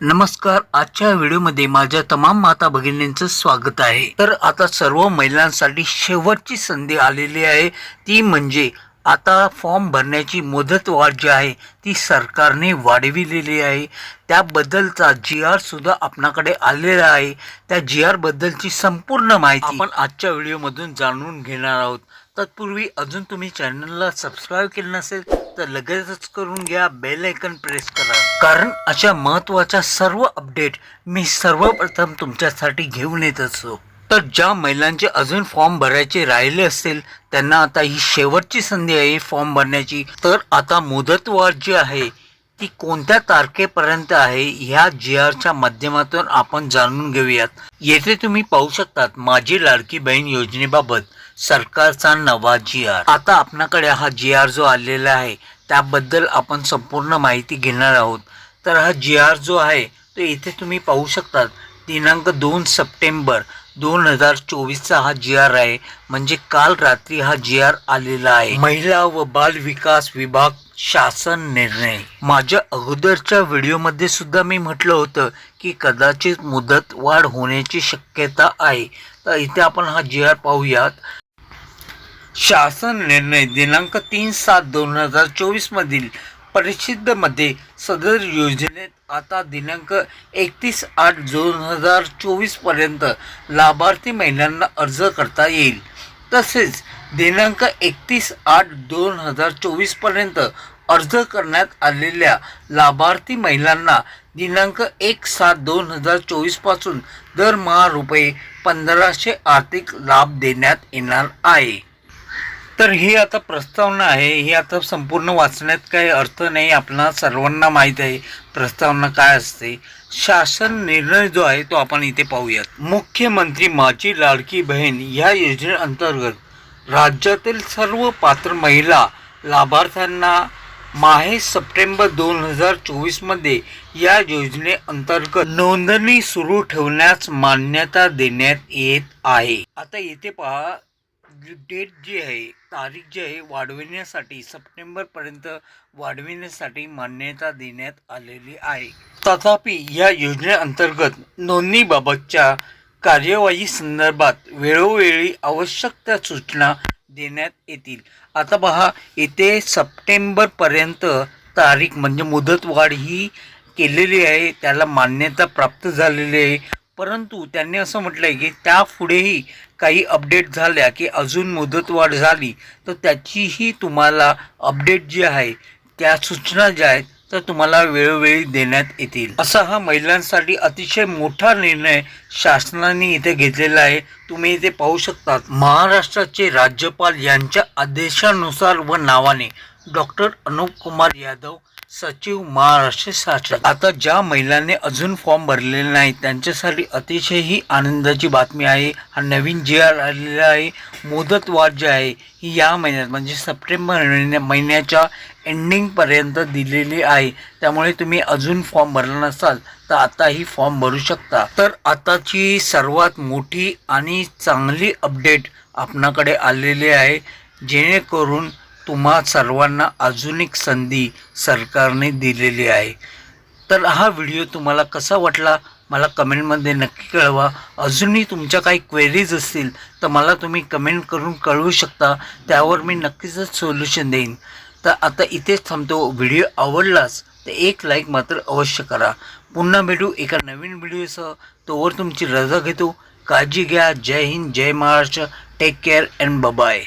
नमस्कार आजच्या व्हिडिओमध्ये माझ्या तमाम माता भगिनींचं स्वागत आहे. तर आता सर्व महिलांसाठी शेवटची संधी आलेली आहे. ती म्हणजे आता फॉर्म भरण्याची मुदतवाढ जी आहे ती सरकारने वाढविलेली आहे. त्याबद्दलचा जी आर सुद्धा आपणाकडे आलेला आहे. त्या जी आर बद्दलची संपूर्ण माहिती आपण आजच्या व्हिडिओमधून जाणून घेणार आहोत. तत्पूर्वी अजून तुम्ही चॅनलला सबस्क्राईब केलं नसेल तर लगेचच करून घ्या बेल आयकन प्रेस करा. कारण अशा महत्त्वाच्या सर्व अपडेट मी सर्वप्रथम तुमच्यासाठी घेऊन येत असतो. तर ज्या महिलांचे अजून फॉर्म भरायचे राहिले असतील त्यांना आता ही शेवटची संधी आहे फॉर्म भरण्याची. तर आता मुदतवाढ जी आहे ती कोणत्या तारखेपर्यंत आहे ह्या जी आरच्या माध्यमातून आपण जाणून घेऊयात. येथे तुम्ही पाहू शकतात माझी लाडकी बहीण योजनेबाबत. सरकारचा नवा जी आर आता आपणाकडे हा जी आर जो आलेला आहे त्याबद्दल आपण संपूर्ण माहिती घेणार आहोत. तर हा जी आर जो आहे तो इथे तुम्ही पाहू शकतात. दिनांक दोन सप्टेंबर दोन हजार चोवीसचा हा जी आर आहे. म्हणजे काल रात्री हा जी आर आलेला आहे. महिला व बाल विकास विभाग शासन निर्णय. माझ्या अगोदरच्या व्हिडिओमध्ये सुद्धा मी म्हटलं होतं की कदाचित मुदत वाढ होण्याची शक्यता आहे. तर इथे आपण हा जी आर पाहूयात. शासन निर्णय दिनांक तीन सात दोन हजार चोवीसमधील परिषदेमध्ये सदर योजनेत आता दिनांक एकतीस आठ दोन हजार चोवीसपर्यंत लाभार्थी महिलांना अर्ज करता येईल. तसेच दिनांक एकतीस आठ दोन हजार चोवीसपर्यंत अर्ज करण्यात आलेल्या लाभार्थी महिलांना दिनांक एक सात दोन हजार चोवीसपासून दरमहा रुपये पंधराशे आर्थिक लाभ देण्यात येणार आहे. तर ही आता प्रस्तावना आहे ही आता संपूर्ण वाचण्यात काही अर्थ नाही आपल्याला सर्वांना माहीत आहे प्रस्तावना काय असते. शासन निर्णय जो आहे तो आपण इथे पाहूयात. मुख्यमंत्री माझी लाडकी बहीण या योजनेअंतर्गत राज्यातील सर्व पात्र महिला लाभार्थ्यांना माहे सप्टेंबर दोन हजार चोवीसमध्ये या योजनेअंतर्गत नोंदणी सुरू ठेवण्यास मान्यता देण्यात येत आहे. आता इथे पहा डेट जी आहे तारीख जी आहे वाढविण्यासाठी सप्टेंबरपर्यंत वाढविण्यासाठी मान्यता देण्यात आलेली आहे. तथापि या योजनेअंतर्गत नोंदणीबाबतच्या कार्यवाही संदर्भात वेळोवेळी आवश्यक त्या सूचना देण्यात येतील. आता पहा इथे सप्टेंबरपर्यंत तारीख म्हणजे मुदतवाढ ही केलेली आहे त्याला मान्यता प्राप्त झालेली आहे. परंतु त्यांनी असं म्हटलं आहे की त्यापुढेही काही अपडेट झाल्या की अजून मुदतवाढ झाली तर त्याचीही तुम्हाला अपडेट जी आहे त्या सूचना ज्या आहेत तर तुम्हाला वेळोवेळी देण्यात येतील. असा हा महिलांसाठी अतिशय मोठा निर्णय शासनाने इथे घेतलेला आहे. तुम्ही इथे पाहू शकतात महाराष्ट्राचे राज्यपाल यांच्या आदेशानुसार व नावाने डॉक्टर अनुप कुमार यादव सचिव महाराष्ट्र शासन आता ज्या महिलांनी अजून फॉर्म भरलेले नाही त्यांच्यासाठी अतिशय ही आनंदाची बातमी आहे. हा नवीन जी आर आलेला आहे मुदतवाढ जी आहे ही या महिन्यात म्हणजे सप्टेंबर महिन्या महिन्याच्या एंडिंगपर्यंत दिलेली आहे. त्यामुळे तुम्ही अजून फॉर्म भरला नसाल तर आताही फॉर्म भरू शकता. तर आताची सर्वात मोठी आणि चांगली अपडेट आपणाकडे आलेली आहे. जेणेकरून तुम्हा सर्वांना अजून एक संधी सरकारने दिलेली आहे. तर हा व्हिडिओ तुम्हाला कसा वाटला? मला कमेंटमध्ये नक्की कळवा. अजूनही तुमच्या काही क्वेरीज असतील तर मला तुम्ही कमेंट करून कळवू शकता. त्यावर मी नक्कीच सोल्युशन देईन. तर आता इथेच थांबतो. व्हिडिओ आवडलाच तर एक लाईक मात्र अवश्य करा. पुन्हा भेटू एका नवीन व्हिडिओसह. तोवर तुमची रजा घेतो. काळजी घ्या. जय हिंद जय Maharashtra. Take care and bye bye